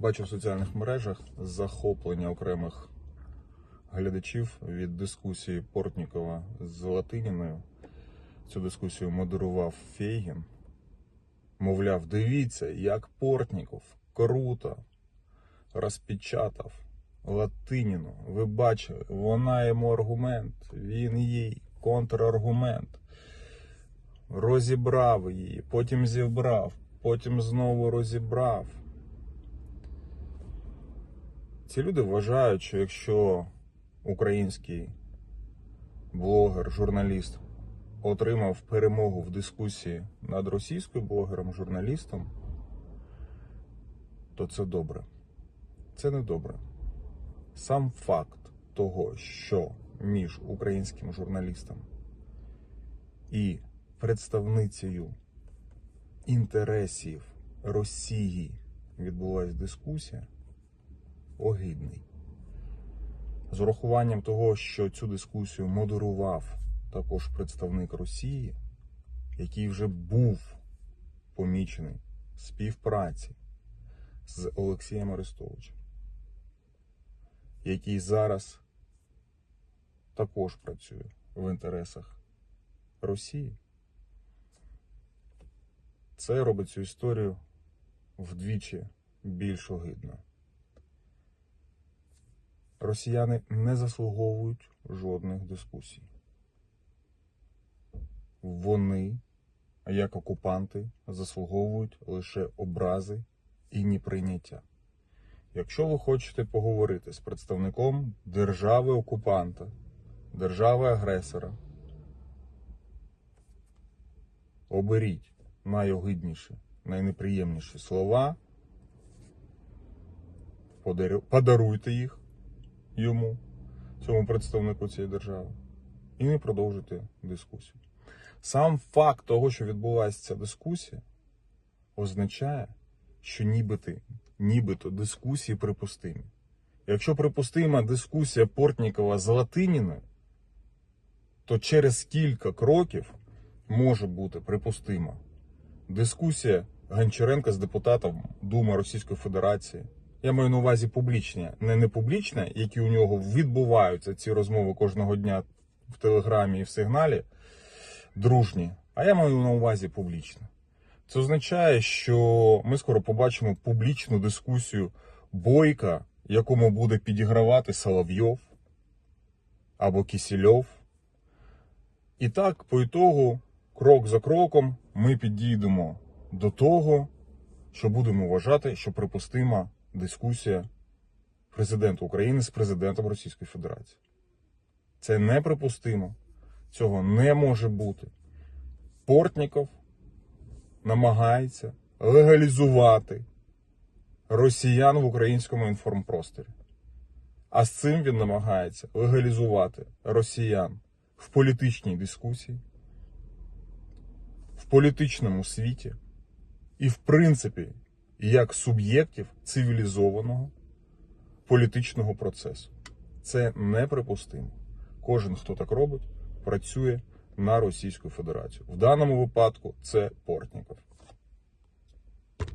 Бачу в соціальних мережах захоплення окремих глядачів від дискусії Портнікова з Латиніною. Цю дискусію модерував Фейгін. Мовляв, дивіться, як Портніков круто розпечатав Латиніну. Ви бачили, вона йому аргумент, він їй контраргумент. Розібрав її, потім зібрав, потім знову розібрав. Ці люди вважають, що якщо український блогер, журналіст отримав перемогу в дискусії над російським блогером, журналістом, то це добре. Це не добре. Сам факт того, що між українським журналістом і представницею інтересів Росії відбулася дискусія, огидний. З урахуванням того, що цю дискусію модерував також представник Росії, який вже був помічений співпраці з Олексієм Арестовичем, який зараз також працює в інтересах Росії. Це робить цю історію вдвічі більш огидно. Росіяни не заслуговують жодних дискусій. Вони, як окупанти, заслуговують лише образи і неприйняття. Якщо ви хочете поговорити з представником держави-окупанта, держави-агресора, оберіть найогидніші, найнеприємніші слова, подаруйте їх йому, цьому представнику цієї держави, і не продовжуйте дискусію. Сам факт того, що відбулася ця дискусія, означає, що нібито, нібито дискусії припустимі. Якщо припустима дискусія Портнікова з Латиніною, то через кілька кроків може бути припустима дискусія Гончаренка з депутатом Думи Російської Федерації. Я маю на увазі публічні, не не публічні, які у нього відбуваються ці розмови кожного дня в Телеграмі і в сигналі, дружні, а я маю на увазі публічно. Це означає, що ми скоро побачимо публічну дискусію бойка, якому буде підігравати Соловйов або Кісільов. І так, по ітогу, крок за кроком, ми підійдемо до того, що будемо вважати, що припустима дискусія президента України з президентом Російської Федерації. Це неприпустимо. Цього не може бути. Портніков намагається легалізувати росіян в українському інформпросторі. А з цим він намагається легалізувати росіян в політичній дискусії, в політичному світі і, в принципі, як суб'єктів цивілізованого політичного процесу. Це неприпустимо. Кожен, хто так робить, працює на Російську Федерацію. В даному випадку це Портніков.